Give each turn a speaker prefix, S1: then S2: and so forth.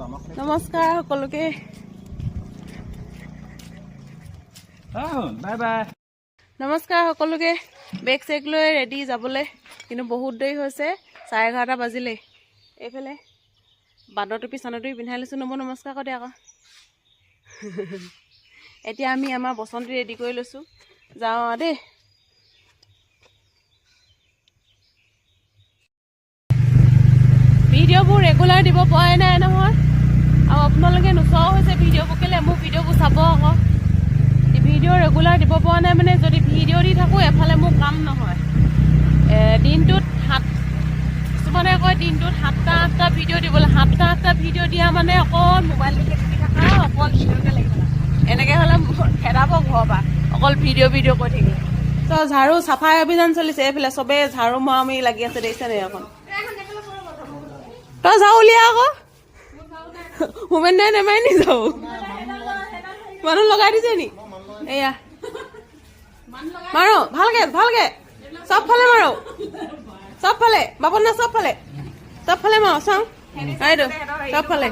S1: নমস্কাৰ সকলোকে।
S2: Bye bye.
S1: নমস্কাৰ সকলোকে। বেগ চেগ লৈ ৰেডি যাবলৈ কিন্তু বহুত দেৰি হৈছে চাৰে এঘাৰটা বাজিলেই। এইফালে বান্দৰ টুপি চান্দৰ টুপি পিন্ধাই লৈছোঁ নমো নমস্কাৰ কৰি আকৌ। এতিয়া আমি আমাৰ বসন্তি ৰেডি কৰি লৈছোঁ। যাওঁ আৰু দেই। ভিডিঅ'বোৰ ৰেগুলাৰ দিব পৰাই নাই নহয়। আপোনালোকে নোচোৱাও হৈছে ভিডিঅ'বোৰ কেলৈ মোৰ ভিডিঅ'বোৰ চাব আকৌ? ভিডিঅ' ৰেগুলাৰ দিব পৰা নাই মানে যদি ভিডিঅ' দি থাকোঁ এফালে মোৰ কাম নহয়। দিনটোত সাত কিছুমানে কয় দিনটোত সাতটা আঠটা ভিডিঅ' দিবলৈ। সাতটা আঠটা ভিডিঅ' দিয়া মানে অকল মোবাইলটোকে টিপি থকা অকল ভিডিঅ'কে লাগি থকা। এনেকৈ হ'লে খেদাব ঘৰৰ পৰা অকল ভিডিঅ' ভিডিঅ' কৰি থাকিলে। তো ঝাৰু চাফাই অভিযান চলিছে এইফালে চবেই ঝাৰু মৰামৰি লাগি আছে দেখিছে নে এখন তই যাওঁ উলিয়া আকৌ। হোমেন দাই নেমাই নি যাও মানুহ লগাই দিছে নি এয়া মাৰো ভালকে ভালকে চব ফালে মাৰো। চব ফালে। বাপন না, চব ফালে। চব ফালে মাৰো, চাওঁ। এইটো চব ফালে।